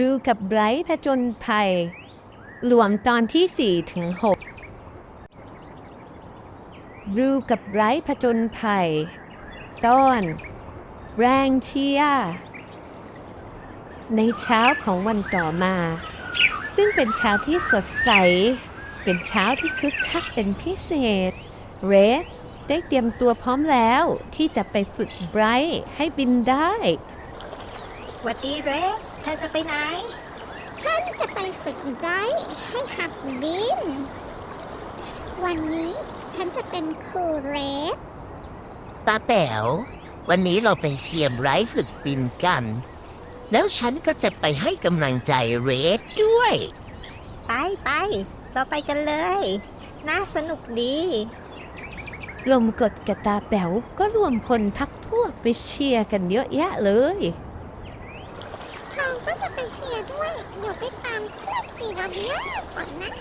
ดูกับไบรท์ผจญภัย รวมตอนที่ 4 ถึง6ดูกับไบรท์ผจญภัย ตอน แรงเชียในเช้าของวันต่อมา ซึ่งเป็นเช้าที่สดใส เป็นเช้าที่คึกคักเป็นพิเศษ เรดได้เตรียมตัวพร้อมแล้วที่จะไปฝึกไบรท์ให้บินได้ วัดดีเรด ธอจะไปไหน ฉันจะไปฝึกไบรท์ให้หัดบิน วันนี้ฉันจะเป็นครูเรสตาแป๋ว วันนี้เราไปเชียร์ไร้ฝึกบินกัน แล้วฉันก็จะไปให้กำลังใจเรดด้วย ไปไป เราไปกันเลย น่าสนุกดี ลมกดกระตาแป๋วก็รวมคนพักพวกไปเชียร์กันเยอะแยะเลยทอง ก็จะไปเชียร์ด้วย เดี๋ยวไปตามเพื่อนตีระเบียก่อนนะ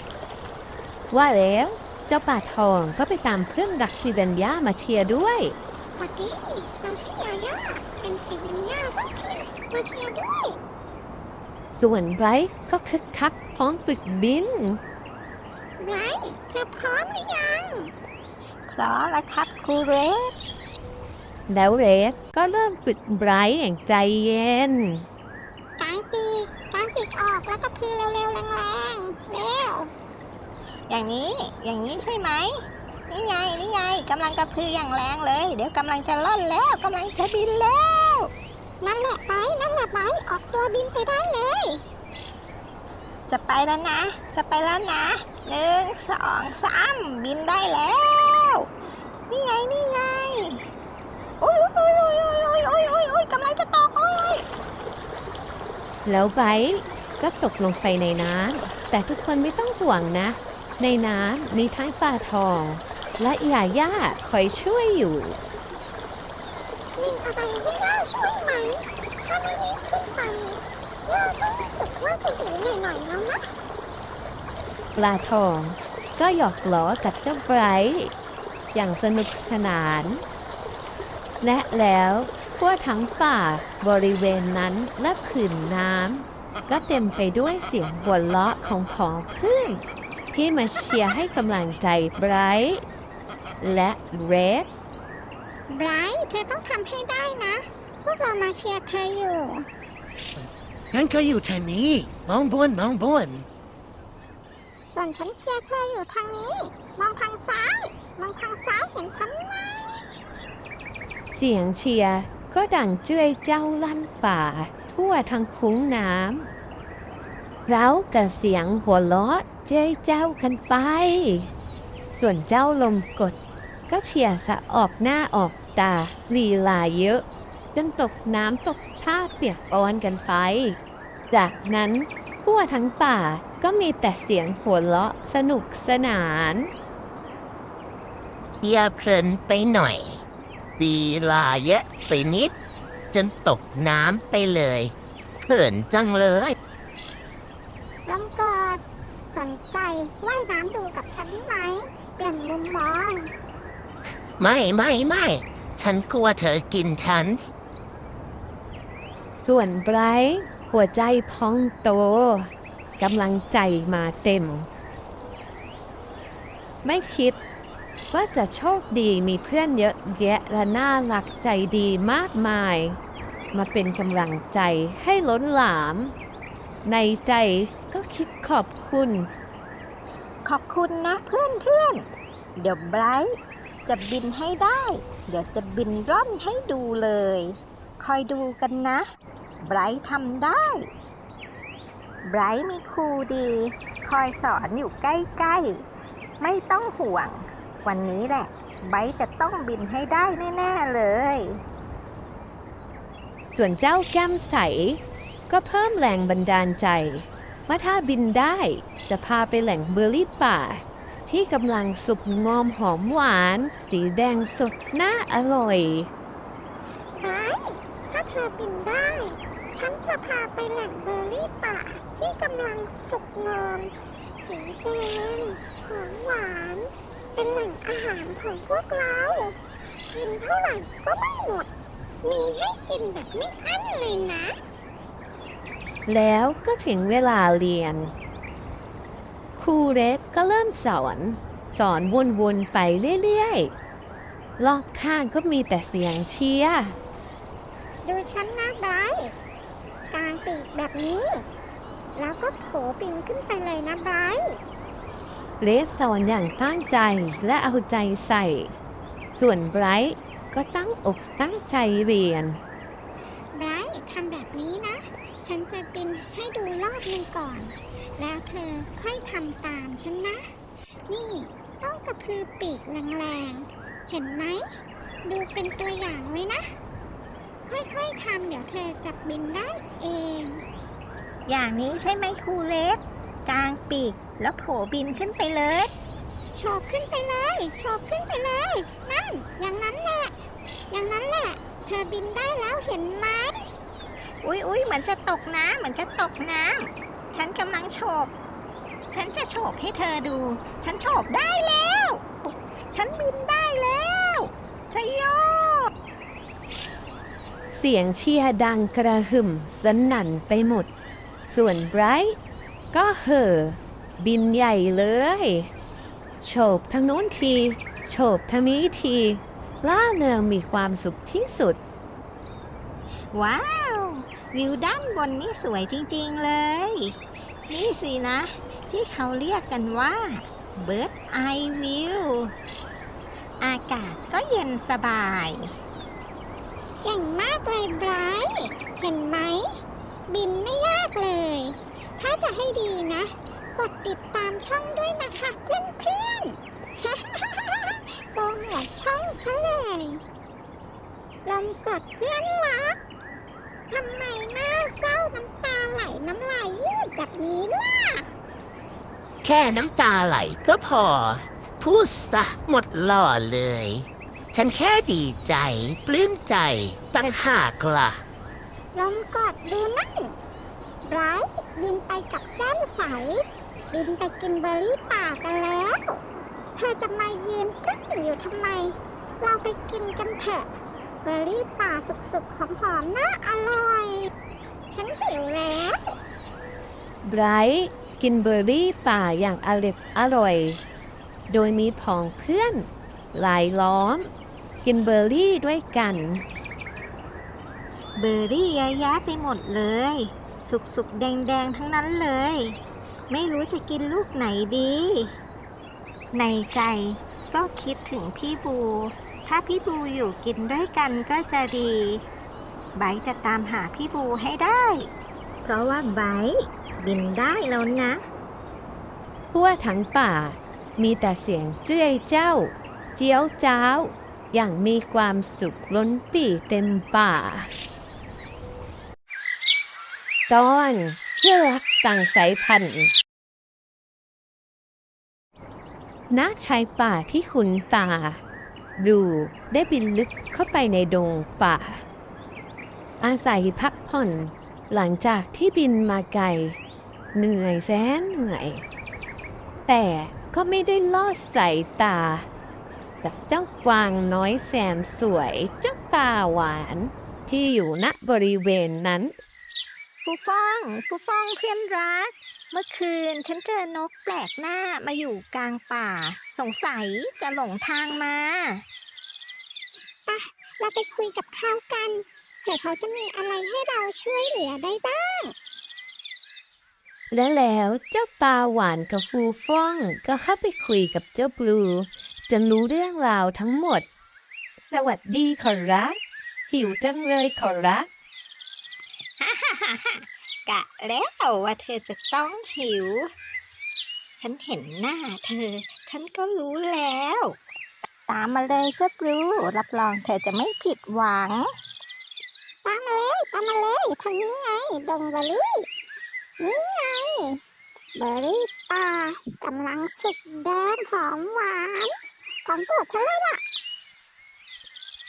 ว่าแล้ว เจ้าป่าทองก็ไปตามเพื่อนรักฟิดัญญามาเชียร์ด้วยหวัดดีเราชื่อยาย่าเป็นปีวิญญาเจ้าถิ่นมาเชียร์ด้วย ส่วนไบรท์ก็คึกคักพร้อมฝึกบินไบรท์เธอพร้อมหรือยัง พร้อมแล้วครับครูเรดแล้วเรดก็เริ่มฝึกไบรท์อย่างใจเย็น กางปีกกางปีกออกแล้วก็พือเร็วๆแรงๆเร็วอย่างนี้อย่างนี้ใช่ไหมนี่ไงนี่ไงกำลังกระพืออย่างแรงเลย เดี๋ยวกำลังจะล่อนแล้วกำลังจะบินแล้วนั่นแหละไฟนั่นแหละไบรท์ออกตัวบินไปได้เลย จะไปแล้วนะ จะไปแล้วนะหนึ่งสองสามบินได้แล้ว นี่ไงนี่ไงโอ้ยโอ้ยโอ้ยโอ้ยโอ้ยโอ้ยโอ้ยโอ้ยกำลังจะตกโอ้ย แล้วไบรท์ก็ตกลงไปในน้ำแต่ทุกคนไม่ต้องห่วงนะ ในน้ำมีทั้งป่าทอง และยาย่าคอยช่วยอยู่ มีอะไรที่ย่าช่วยไหม ถ้าไม่รีบขึ้นไปย่าก็รู้สึกว่าจะหิวหน่อยๆแล้วนะ ปลาทองก็หยอกล้อกับเจ้าไบรท์อย่างสนุกสนาน และแล้ว ทั่วทั้งป่าบริเวณนั้นและผืนน้ำก็เต็มไปด้วยเสียงหัวเราะของผองเพื่อนที่มาเชียร์ให้กำลังใจไบรท์และเรดไบรท์เธอต้องทำให้ได้นะ พวกเรามาเชียร์เธออยู่ฉันก็อยู่ทางนี้ มองบนมองบน ส่วนฉันเชียร์เธออยู่ทางนี้ มองทางซ้าย มองทางซ้ายเห็นฉันไหมเสียงเชียร์ ก็ดังเจ้ยเจ้าลั่นป่า ทั่วทั้งคุ้งน้ำเรากับเสียงหัวเราะเจ้ยเจ้ากันไป ส่วนเจ้าลมกด ก็เชียสะออกหน้าออกตาลีลาเยอะจนตกน้ำตกท่าเปียกปอนกันไป จากนั้นทั่วทั้งป่าก็มีแต่เสียงหัวเราะสนุกสนาน เชียร์เพลินไปหน่อย ดีลาเยอะไปนิด จนตกน้ำไปเลยเขินจังเลยลองกอดสนใจว่ายน้ำดูกับฉันไหม เปลี่ยนมุมมอง ไม่ไม่ไม่ ฉันกลัวเธอกินฉัน ส่วนไบรท์หัวใจพองโตกำลังใจมาเต็ม ไม่คิด ว่าจะโชคดีมีเพื่อนเยอะแยะและน่ารักใจดีมากมาย มาเป็นกำลังใจให้ล้นหลาม ในใจก็คิดขอบคุณ ขอบคุณนะเพื่อนเพื่อนเดี๋ยวไบรท์จะบินให้ได้ เดี๋ยวจะบินร่อนให้ดูเลย คอยดูกันนะไบรท์ทำได้ไบรท์มีครูดี คอยสอนอยู่ใกล้ๆ ไม่ต้องห่วง วันนี้แหละ ไบรท์จะต้องบินให้ได้แน่ๆเลย ส่วนเจ้าแก้มใส ก็เพิ่มแรงบันดาลใจ ว่าถ้าบินได้จะพาไปแหล่งเบอร์รี่ป่า ที่กำลังสุกงอมหอมหวาน สีแดงสดน่าอร่อยไบรท์ถ้าเธอบินได้ ฉันจะพาไปแหล่งเบอร์รี่ป่า ที่กำลังสุกงอม สีแดงหอมหวาน เป็นแหล่งอาหารของพวกเรา กินเท่าไหร่ก็ไม่หมด มีให้กินแบบไม่อั้นเลยนะ แล้วก็ถึงเวลาเรียน ครูเรดก็เริ่มสอน สอนวนๆไปเรื่อยๆ รอบข้างก็มีแต่เสียงเชียร์ดูฉันนะไบรท์กางปีกแบบนี้ แล้วก็โผบินขึ้นไปเลยนะไบรท์ เรดสอนอย่างตั้งใจและเอาใจใส่ ส่วนไบรท์ก็ตั้งอกตั้งใจเรียน ไบรท์ทำแบบนี้นะ ฉันจะบินให้ดูรอบหนึ่งก่อน แล้วเธอค่อยทำตามฉันนะ นี่ต้องกระพือปีกแรงๆ เห็นไหม ดูเป็นตัวอย่างไว้นะ ค่อยๆทำเดี๋ยวเธอจะบินได้เอง อย่างนี้ใช่ไหมครูเล็ก ปีก แล้วโผบินขึ้นไปเลยโฉบขึ้นไปเลยโฉบขึ้นไปเลย นั่น อย่างนั้นแหละ อย่างนั้นแหละ เธอบินได้แล้วเห็นไหม อุ๊ยอุ๊ยเหมือนจะตกน้ำเหมือนจะตกน้ำฉันกำลังโฉบ ฉันจะโฉบให้เธอดู ฉันโฉบได้แล้ว ฉันบินได้แล้วชยโย เสียงเชียร์ดังกระหึ่มสนั่นไปหมด ส่วนไบรท์ ก็เห่อบินใหญ่เลยโฉบทางโน้นทีโฉบทางนี้ทีล่าเริงมีความสุขที่สุด ว้าว วิวด้านบนนี่สวยจริงๆเลย นี่สินะ ที่เขาเรียกกันว่า Bird Eye View อากาศก็เย็นสบาย เก่งมากเลยไบรท์เห็นไหม บินไม่ยากเลย ถ้าจะให้ดีนะ กดติดตามช่องด้วยนะคะเพื่อนๆโปรโมทช่องซะเลยลองกดเพื่อนรักทำไมหน้าเศร้าน้ำตาไหลน้ำลายยืดแบบนี้ล่ะ แค่น้ำตาไหลก็พอ พูดซะหมดหล่อเลย ฉันแค่ดีใจ ปลื้มใจตั้งหากล่ะลองกดดูนั่น ไบรท์บินไปกับแก้มใส บินไปกินเบอร์รี่ป่ากันแล้ว เธอจะมายืนปึ้งอยู่ทำไม เราไปกินกันเถอะ เบอร์รี่ป่าสุกๆหอมๆน่าอร่อย ฉันหิวแล้วไบรท์กินเบอร์รี่ป่าอย่างอร็ดอร่อย โดยมีผองเพื่อนหลายล้อม กินเบอร์รี่ด้วยกัน เบอร์รี่เยอะแยะไปหมดเลย สุกๆ แดงๆ ทั้งนั้นเลย ไม่รู้จะกินลูกไหนดี ในใจก็คิดถึงพี่บู ถ้าพี่บูอยู่กินด้วยกันก็จะดี ไบจะตามหาพี่บูให้ได้ เพราะว่าไบบินได้แล้วนะ ทั่วทั้งป่า มีแต่เสียงเจ้ยเจ้า เจียวเจ้า อย่างมีความสุขล้นปีเต็มป่า ตอนเชื่อรักต่างสายพันธุ์ณชายป่าที่ขุนตา ดูได้บินลึกเข้าไปในดงป่า อาศัยพักผ่อนหลังจากที่บินมาไกลเหนื่อยแสนเหนื่อย แต่ก็ไม่ได้ลอดสายตา จากเจ้ากวางน้อยแสนสวยเจ้าตาหวานที่อยู่ณบริเวณนั้น ฟูฟ่อง ฟูฟ่องเพื่อนรัก เมื่อคืนฉันเจอนกแปลกหน้ามาอยู่กลางป่า สงสัยจะหลงทางมาเราไปคุยกับเขากันเผื่อเขาจะมีอะไรให้เราช่วยเหลือได้บ้าง และแล้วเจ้าปลาหวานกับฟูฟ่องก็เข้าไปคุยกับเจ้าบลูจนรู้เรื่องราวทั้งหมด สวัสดีขอรับหิวจังเลยขอรับ กะแล้วว่าเธอจะต้องหิว ฉันเห็นหน้าเธอ ฉันก็รู้แล้ว ตามมาเลยเจ้าบลูรับรองเธอจะไม่ผิดหวัง ตามมาเลยตามมาเลยทางนี้ไง ดงเบอร์รี่ นี่ไง เบอร์รี่ป่ากำลังสุกแดงหอมหวานของโปรดฉันเลยล่ะ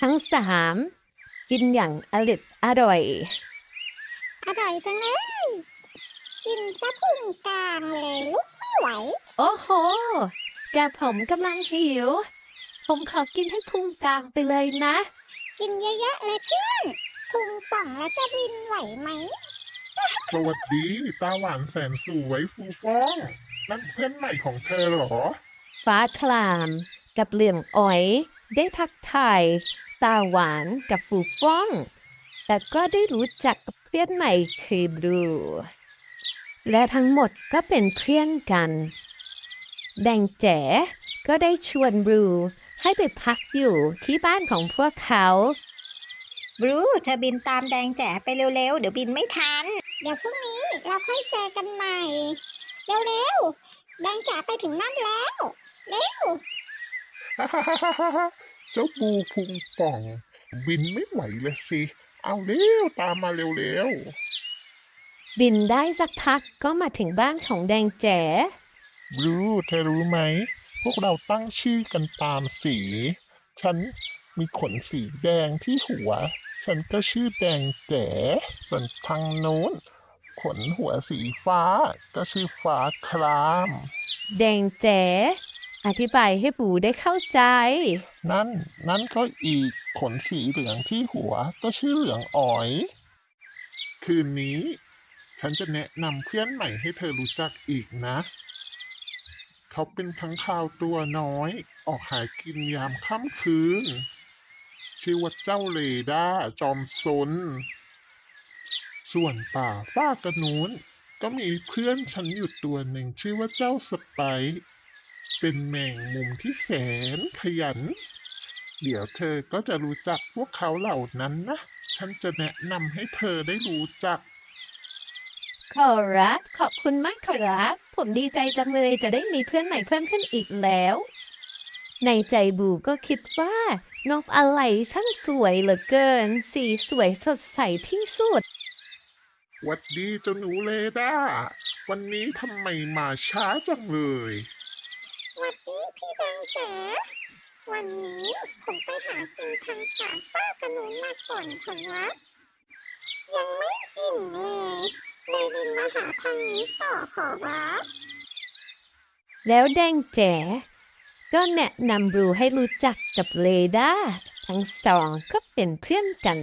ทั้งสาม กินอย่างอร็ดอร่อย อร่อยจังเลย กินซะพุงกลางเลยลุกไม่ไหว โอ้โหกระผมกำลังหิว ผมขอกินให้พุงกลางไปเลยนะ กินเยอะๆเลยเพื่อนพุงป่องแล้วจะบินไหวไหม สวัสดีตาหวานแสนสวยฟูฟ้องนั่นเพื่อนใหม่ของเธอเหรอ ฟ้าคลามกับเหลี่ยมอ๋อย ได้ทักทายตาหวานกับฟูฟ่อง แต่ก็ได้รู้จักกับ เพื่อนใหม่คือบลูและทั้งหมดก็เป็นเพื่อนกัน แดงแจ๋ก็ได้ชวนบลูให้ไปพักอยู่ที่บ้านของพวกเขา บรูเธอบินตามแดงแจ๋ไปเร็วๆ เดี๋ยวบินไม่ทัน เดี๋ยวพรุ่งนี้เราค่อยเจอกันใหม่ เร็วๆ แดงจ๋าไปถึงนั่นแล้ว เร็ว เจ้าบูพุงป่อง บินไม่ไหวเลยสิ เอาเร็วตามมาเร็วบินได้สักพักก็มาถึงบ้านของแดงแจ๋ๆบลูเธอรู้ไหม พวกเราตั้งชื่อกันตามสี ฉันมีขนสีแดงที่หัว ฉันก็ชื่อแดงแจ๋ส่วนทางโน้น ขนหัวสีฟ้าก็ชื่อฟ้าคราม แดงแจ๋ อธิบายให้ปู่ได้เข้าใจ นั่น นั่นก็อีกขนสีเหลืองที่หัวก็ชื่อเหลืองอ๋อย คืนนี้ ฉันจะแนะนำเพื่อนใหม่ให้เธอรู้จักอีกนะ เขาเป็นค้างคาวตัวน้อย ออกหากินยามค่ำคืน ชื่อว่าเจ้าเลด้าจอมซน ส่วนป่าฟ้ากระนูนก็มีเพื่อนฉันอยู่ตัวหนึ่งชื่อว่าเจ้าสไป เป็นแมงมุมที่แสนขยัน เดี๋ยวเธอก็จะรู้จักพวกเขาเหล่านั้นนะ ฉันจะแนะนำให้เธอได้รู้จัก ขอรับ ขอบคุณมากขอรับ ผมดีใจจังเลยจะได้มีเพื่อนใหม่เพิ่มขึ้นอีกแล้ว ในใจบูก็คิดว่านกอะไรช่างสวยเหลือเกิน สีสวยสดใสที่สุดหวัดดีเจ้าหนูเลด้า วันนี้ทำไมมาช้าจังเลยๆหวัดดี พี่แดงจ๋าวันนี้ผมไปหากินทางป่าฟ้ากระนุนมาก่อนขอรับยังไม่อิ่มเลยเลยบินมาหาทางนี้ต่อขอรับ แล้วแดงแจ๋ก็แนะนำบรูให้รู้จักกับเลดาทั้งสองก็เป็นเพื่อนกัน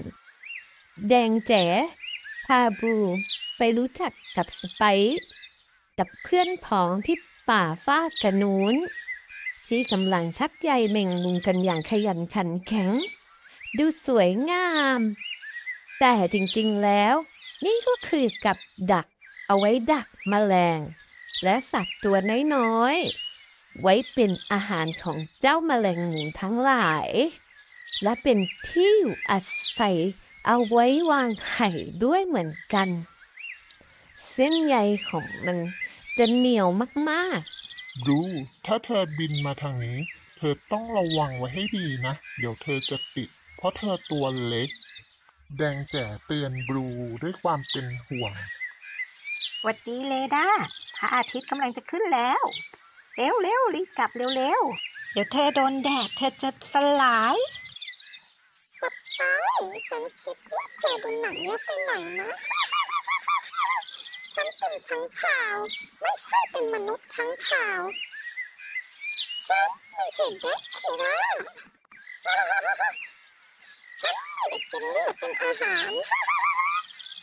แดงแจ๋พาบรูไปรู้จักกับสไปกับเพื่อนพ้องที่ป่าฟ้ากระนูน ที่กำลังชักใยแมงมุมกันอย่างขยันขันแข็ง ดูสวยงาม แต่จริงๆแล้ว นี่ก็คือกับดักเอาไว้ดักแมลง และสัตว์ตัวน้อยๆ ไว้เป็นอาหารของเจ้าแมลงหมุมทั้งหลาย และเป็นที่อยู่อาศัยเอาไว้วางไข่ด้วยเหมือนกัน เส้นใยของมันจะเหนียวมากบ รูถ้าเธอบินมาทางนี้ เธอต้องระวังไว้ให้ดีนะ เดี๋ยวเธอจะติด เพราะเธอตัวเล็ก แดงแจ๋เตือนบรูด้วยความเป็นห่วง หวัดดีเลด้าพระอาทิตย์กำลังจะขึ้นแล้ว เร็วเร็วๆรีบกลับเร็วเร็วๆเดี๋ยวเธอโดนแดดเธอจะสลายสไปร์ฉันคิดว่าเธอดูหนังเยอะไปหน่อยนะฉันเป็น ขังข่าว ไม่ใช่เป็นมนุษย์ขังข่าว ฉันไม่ใช่เด็กคิร่าฉันไม่ได้กินเลือดเป็นอาหาร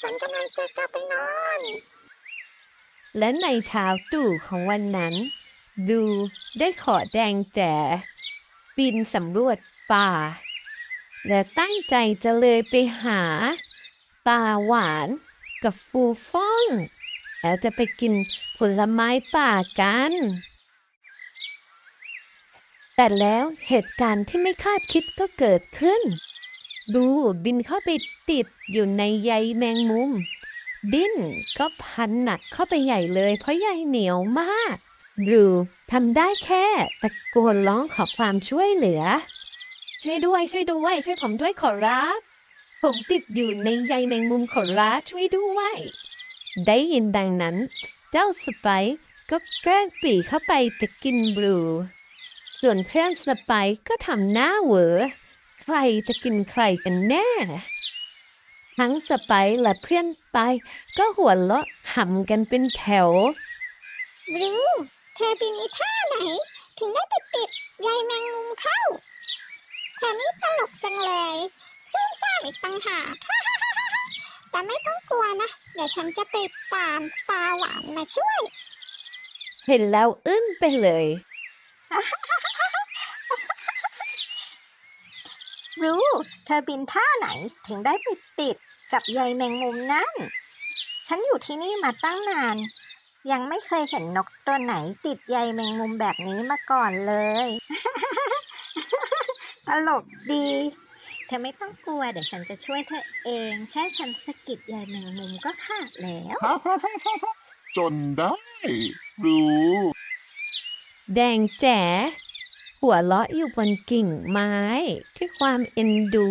ฉันกำลังจะกลับไปนอน และในเช้าตรู่ของวันนั้น ดูได้ขอแดงแจ๋บินสำรวจป่า และตั้งใจจะเลยไปหา ตาหวานกับฟูฟ่อง แล้วจะไปกินผลไม้ป่ากัน แต่แล้วเหตุการณ์ที่ไม่คาดคิดก็เกิดขึ้น ดูบินเข้าไปติดอยู่ในใยแมงมุม ดิ้นก็พันหนักเข้าไปใหญ่เลยเพราะใยเหนียวมากรูทำได้แค่ตะโกนร้องขอความช่วยเหลือ ช่วยด้วยช่วยด้วยช่วยผมด้วยขอรับ ผมติดอยู่ในใยแมงมุมขอรับช่วยด้วย ได้ยินดังนั้น เจ้าสไปก็แกล้งปีเข้าไปจะกินบลู ส่วนเพื่อนสไปก็ทำหน้าเหวอ ใครจะกินใครกันแน่ ทั้งสไปและเพื่อนไป ก็หัวเราะขำกันเป็นแถวบรูเธอบินอีท่าไหน ถึงได้ไปติดใยแมงมุมเข้า เธอนี่ตลกจังเลยซึ่งซ่าอีกต่างหาก แต่ไม่ต้องกลัวนะ เดี๋ยวฉันจะไปตามตาหวานมาช่วย เห็นแล้วอึ้งไปเลย รู้ เธอบินท่าไหนถึงได้ไปติดกับใยแมงมุมนั่น ฉันอยู่ที่นี่มาตั้งนาน ยังไม่เคยเห็นนกตัวไหนติดใยแมงมุมแบบนี้มาก่อนเลย ตลกดีเธอไม่ต้องกลัวเดี๋ยวฉันจะช่วยเธอเอง แค่ฉันสะกิดใยแมงมุมก็ขาดแล้ว จนได้ รู้ แดงแจ๋หัวเราะอยู่บนกิ่งไม้ด้วยความเอ็นดู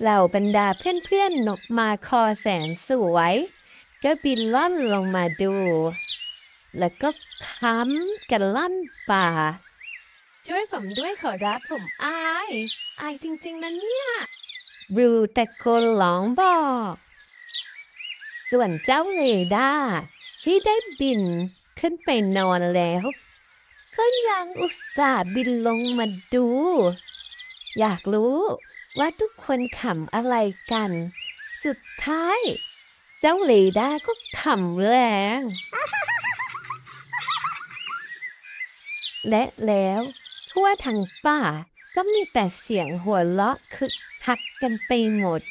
เหล่าบรรดาเพื่อนๆนกมาคอแสนสวย ก็บินล่อนลงมาดู แล้วก็ค้ำกันล่อนป่า ช่วยผมด้วยขอรับผมอาย อายจริงๆนะเนี่ยบรูตะโกนร้องบอก ส่วนเจ้าเรดาที่ได้บินขึ้นไปนอนแล้ว ก็ยังอุตส่าห์บินลงมาดู อยากรู้ว่าทุกคนขำอะไรกัน สุดท้าย เจ้าเลดาก็ขำแรงและแล้วทั่วทั้งป่า ก็มีแต่เสียงหัวเราะคึกคักกันไปหมด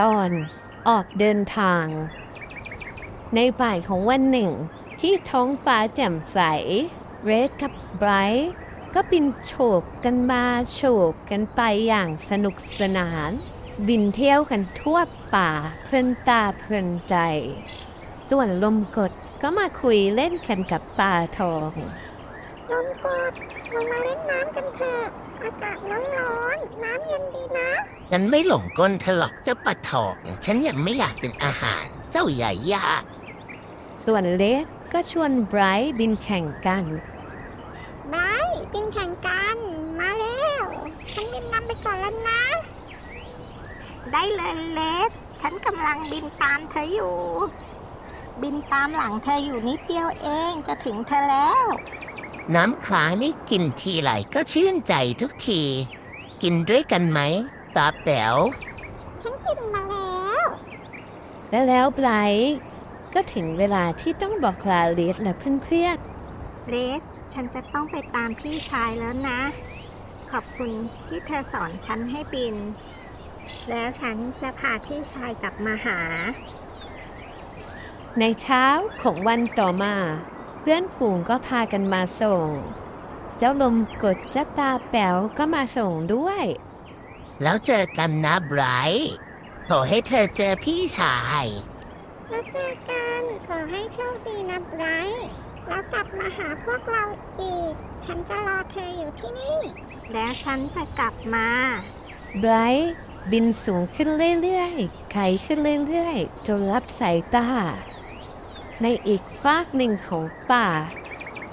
ตอนออกเดินทาง ในบ่ายของวันหนึ่ง ที่ท้องฟ้าแจ่มใส เรดกับไบรท์ก็บินโฉบกันมาโฉบกันไปอย่างสนุกสนาน บินเที่ยวกันทั่วป่า เพลินตาเพลินใจ ส่วนลมกดก็มาคุยเล่นกันกับปลาทอง ลมกดลงมาเล่นน้ำกันเถอะอากาศร้อนๆน้ำเย็นดีนะ ฉันไม่หลงกลเธอหรอกเจ้าปลาทอง ฉันยังไม่อยากเป็นอาหาร เจ้าใหญ่ยากส่วนเลดก็ชวนไบรท์บินแข่งกันไบรท์บินแข่งกันมาแล้ว ฉันบินนำไปก่อนแล้วนะ ได้เลยเลสฉันกำลังบินตามเธออยู่ บินตามหลังเธออยู่นิดเดียวเองจะถึงเธอแล้ว น้ำขานี่กินทีไรก็ชื่นใจทุกที กินด้วยกันไหมตาแป๋ว ฉันกินมาแล้ว และแล้วไบรท์ก็ถึงเวลาที่ต้องบอกลาเลดและเพื่อนเลสฉันจะต้องไปตามพี่ชายแล้วนะ ขอบคุณที่เธอสอนฉันให้บิน แล้วฉันจะพาพี่ชายกลับมาหาๆ ในเช้าของวันต่อมา เพื่อนฝูงก็พากันมาส่ง เจ้าลมกดเจ้าตาแป๋วก็มาส่งด้วย แล้วเจอกันนะไบรท์ขอให้เธอเจอพี่ชาย แล้วเจอกันขอให้โชคดีนะไบรท์แล้วกลับมาหาพวกเราอีก ฉันจะรอเธออยู่ที่นี่ แล้วฉันจะกลับมา ไบรท์บินสูงขึ้นเรื่อยๆไกลขึ้นเรื่อยๆ จนรับสายตา ในอีกฟากหนึ่งของป่า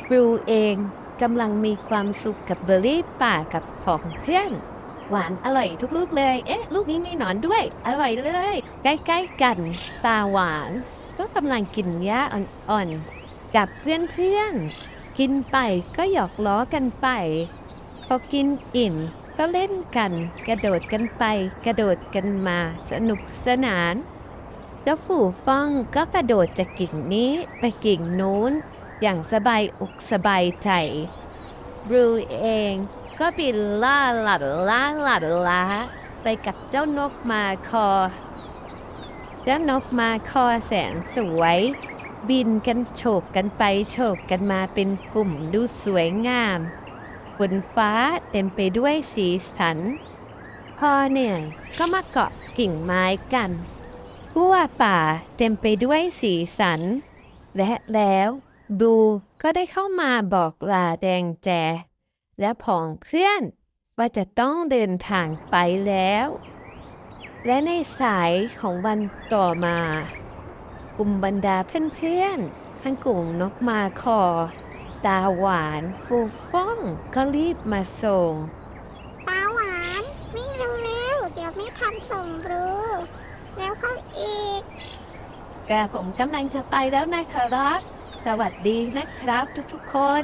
บรูเองกำลังมีความสุขกับเบอร์รี่ป่ากับของเพื่อน หวานอร่อยทุกลูกเลย เอ๊ะ ลูกนี้มีหนอนด้วย อร่อยเลย ใกล้ๆกันตาหวาน ก็กำลังกินหญ้าอ่อนๆ กับเพื่อนๆ กินไปก็หยอกล้อกันไป พอกินอิ่มก็เล่นกัน กระโดดกันไป กระโดดกันมา สนุกสนาน เจ้าฝูฟ่องก็กระโดดจากกิ่งนี้ไปกิ่งนู้น อย่างสบายอกสบายใจบรูเองก็บินล่าหลัดล่าหลัดล้าไปกับเจ้านกมาคอ เจ้านกมาคอแสนสวย บินกันโฉบกันไปโฉบกันมาเป็นกลุ่มดูสวยงามบนฟ้าเต็มไปด้วยสีสัน พอเหนื่อยก็มาเกาะกิ่งไม้กัน ทั่วป่าเต็มไปด้วยสีสัน และแล้วบูก็ได้เข้ามาบอกลาแดงแจ และผองเพื่อนว่าจะต้องเดินทางไปแล้ว และในสายของวันต่อมา กลุ่มบรรดาเพื่อนๆ ทั้งกลุ่มนกมาคอ ตาหวานฟูฟ่องก็รีบมาส่ง ตาหวานวิ่งเร็วๆเดี๋ยวไม่ทันส่งบรู แล้วเข้าอีกกะผมกำลังจะไปแล้วนะครับ สวัสดีนะครับทุกๆคน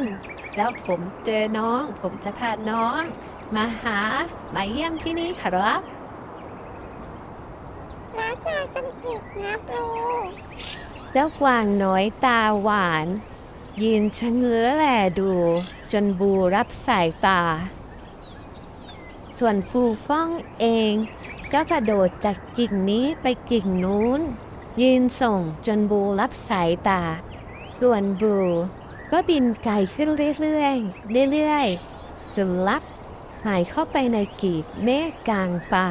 แล้วผมเจอน้อง ผมจะพาน้อง มาหา มาเยี่ยมที่นี่ครับ แล้วเจอกันอีกนะบลูเจ้ากวางน้อยตาหวาน ยืนชะเง้อแลดู จนบูรับสายตา ส่วนฟูฟ่องเอง ก็กระโดดจากกิ่งนี้ไปกิ่งนู้น ยืนส่งจนบูรับสายตา ส่วนบูก็บินไกลขึ้นเรื่อยๆเรื่อยๆจนลับหายเข้าไปในกีบเมฆกลางป่า